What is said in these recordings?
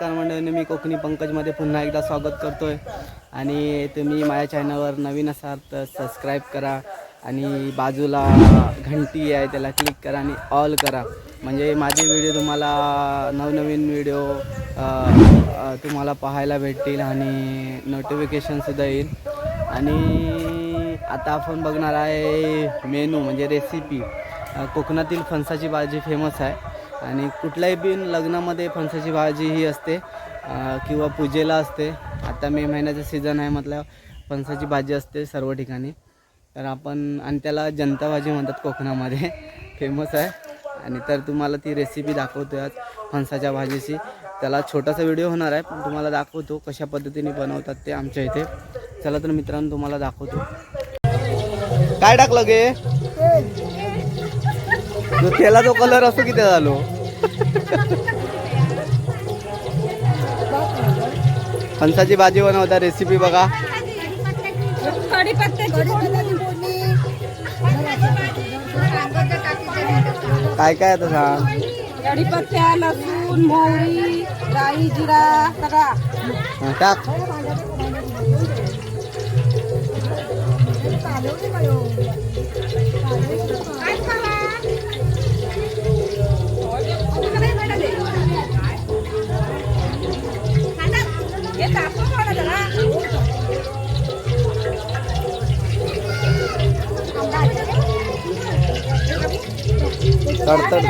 नमस्कार मंडळी मी कोकणी पंकजमध्ये पुन्हा एकदा स्वागत करतो आहे आणि तुम्ही माझ्या चॅनलवर नवीन असाल तर सबस्क्राईब करा आणि बाजूला घंटी आहे त्याला क्लिक करा आणि ऑल करा. म्हणजे माझे व्हिडिओ तुम्हाला नवनवीन व्हिडिओ तुम्हाला पाहायला भेटतील आणि नोटिफिकेशनसुद्धा येईल. आणि आता आपण बघणार आहे मेनू म्हणजे रेसिपी कोकणातील फणसाची भाजी फेमस आहे. आणि कुठल्याही बिन लग्नामध्ये फणसाची भाजी ही असते किंवा पूजेला असते. आता मे महिन्याचं सीझन आहे म्हटलं फणसाची भाजी असते सर्व ठिकाणी. तर आपण आणि त्याला जनता भाजी म्हणतात कोकणामध्ये. फेमस आहे. आणि तर तुम्हाला ती रेसिपी दाखवतो आज फणसाच्या भाजीची. त्याला छोटासा व्हिडिओ होणार आहे पण तुम्हाला दाखवतो कशा पद्धतीने बनवतात ते आमच्या इथे. चला तर मित्रांनो तुम्हाला दाखवतो. काय टाकलं गे? जो तेलाचा कलर असतो की त्या झालो फणसाची भाजी बनवता रेसिपी बघा. काय काय आता सांग? कढीपत्त्या लसूण मोहरी राई जिरा सगळा. हा, टाक. तडतड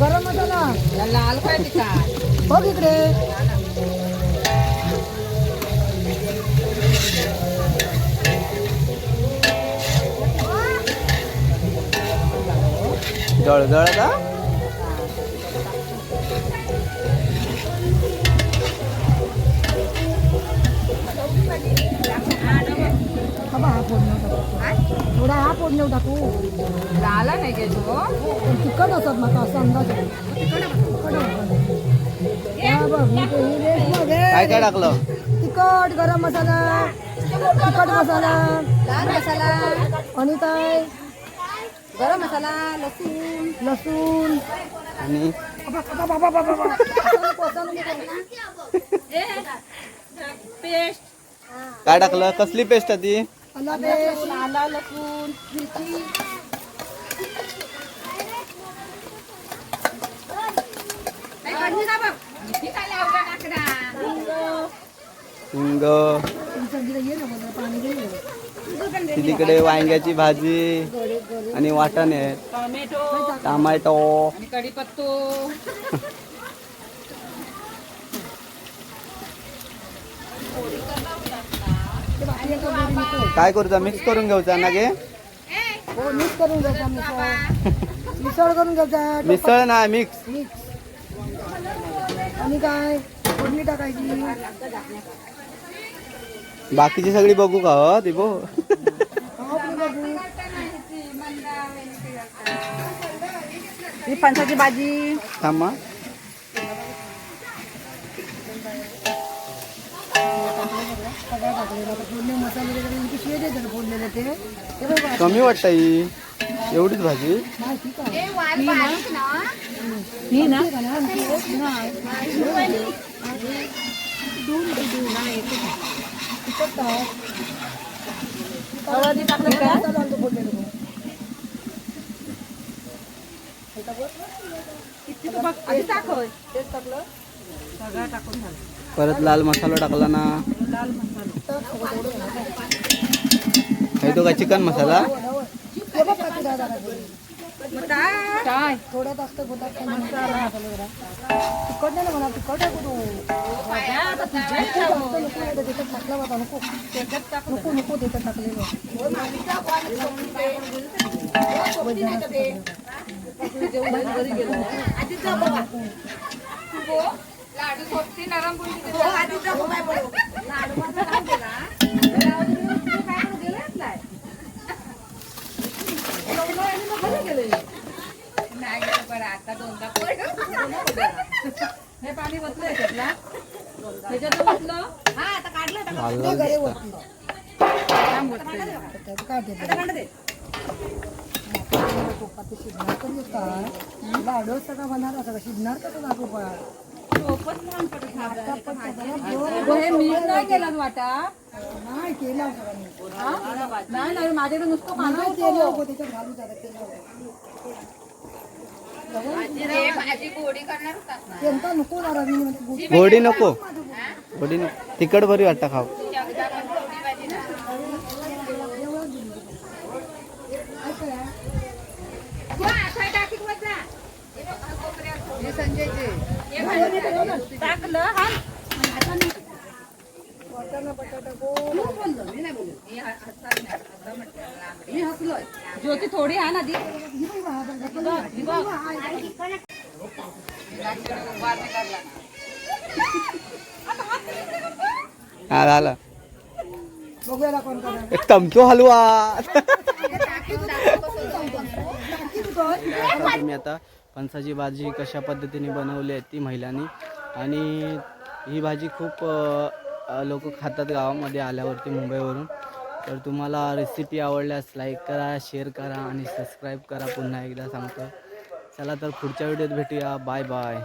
गरम मसाला। लाल पाहिजे का बघ इकडे. जळजळ का बाबा हा फोडणी टाकू थोडा हा फोडणी टाकू. लाला नाही घे तो? पण तिखट असत माका असं अंदाज. काय काय टाकलं? तिखट गरम मसाला तिखट मसाला लाल. मसाला आणि काय? गरम मसाला लसूण. लसूण. आणि? पेस्ट. काय टाकलं? कसली पेस्ट आहे ती? आला लसूण मिरची. हिंग. तिकडे वांग्याची भाजी आणि वाटण आहे. टोमॅटो. टमाटो. आणि कढीपत्तो. ते बाकी एका बोरी नको. काय करूचा मिक्स करून घेऊचा ना गे हो मिक्स करून घ्यायचा मिसळ. मिसळ करून घ्यायचा मिसळ ना मिक्स मिक्स आणि काय? फोडणी टाकायची. बाकीची सगळी बघू का हो ती बो ही फणसाची भाजी. थांबा कमी वाटतं ही एवढीच भाजी. ही ना? का परत लाल मसाला टाकला ना लाल मसाला. हे तो काय चिकन मसाला. हे बघ काकी काय टाकायचं. काय थोडं जास्त गोटात काय मसाला जरा. तिखट नाही ना मला तिखट आहे नको त्याच्यात टाकला होता नको नको नको त्याच्यात टाकलेलं लाडू सोबती नरम हे पाणी ओतलं याच्यातला त्याच्यात ओतलं. हा आता काढलं आता काम आता पण लहान पडत हा. नाही हे केलं ना वाटा? हा? नाही नाही माझ्याकडे नुसतं नाही होतो. नको गुड- गोडी नको. गोडी नको. तिखट बरी वाटतं खाऊ. टाकलं हा वाटाणा बटाटा गोड मी हसलोय ज्योती थोडी आहे ना दी हा तमचो हलवा. तुम्ही आता फणसाची भाजी कशा पद्धतीने बनवली आहे ती महिलांनी. आणि ही भाजी खूप लोक खातात गावामध्ये आल्यावरती मुंबईवरून. तर तुम्हाला रेसिपी आवडल्यास लाईक करा शेअर करा आणि सबस्क्राईब करा. पुन्हा एकदा सांगतो. चला तर पुढच्या व्हिडिओत भेटूया. Bye bye